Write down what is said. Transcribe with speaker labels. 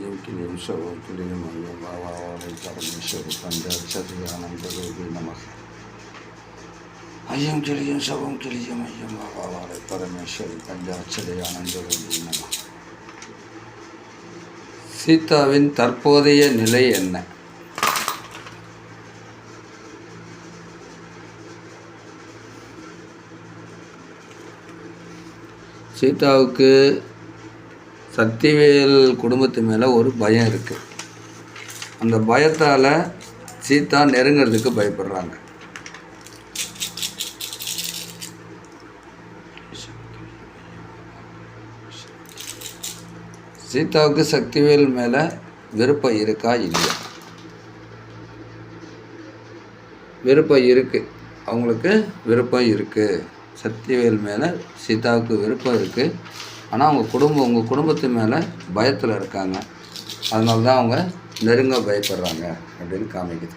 Speaker 1: கிளியும் சவும் கிளியும் ஐயம் வாவாவை பரமேஸ்வரி பஞ்சாட்சரி ஆனந்தரூபி நமக ஐயம் கிளியும் சவும் கிளியும் ஐயம் வாவாவை பரமேஸ்வரி பஞ்சாட்சரி ஆனந்தரூபி நமக சீதாவின் தற்போதைய நிலை என்ன? சீதாவுக்கு சக்திவேல் குடும்பத்து மேலே ஒரு பயம் இருக்குது அந்த பயத்தால் சீதா நெருங்கிறதுக்கு பயப்படுறாங்க. சீதாவுக்கு சக்திவேல் மேலே விருப்பம் இருக்கா இல்லையா? விருப்பம் இருக்குது அவங்களுக்கு விருப்பம் இருக்குது சக்திவேல் மேலே சீதாவுக்கு விருப்பம் இருக்குது ஆனால் அவங்க குடும்பம் உங்கள் குடும்பத்து மேலே பயத்தில் இருக்காங்க. அதனால தான் அவங்க நெருங்க பயப்படுறாங்க அப்படின்னு காமிக்குது.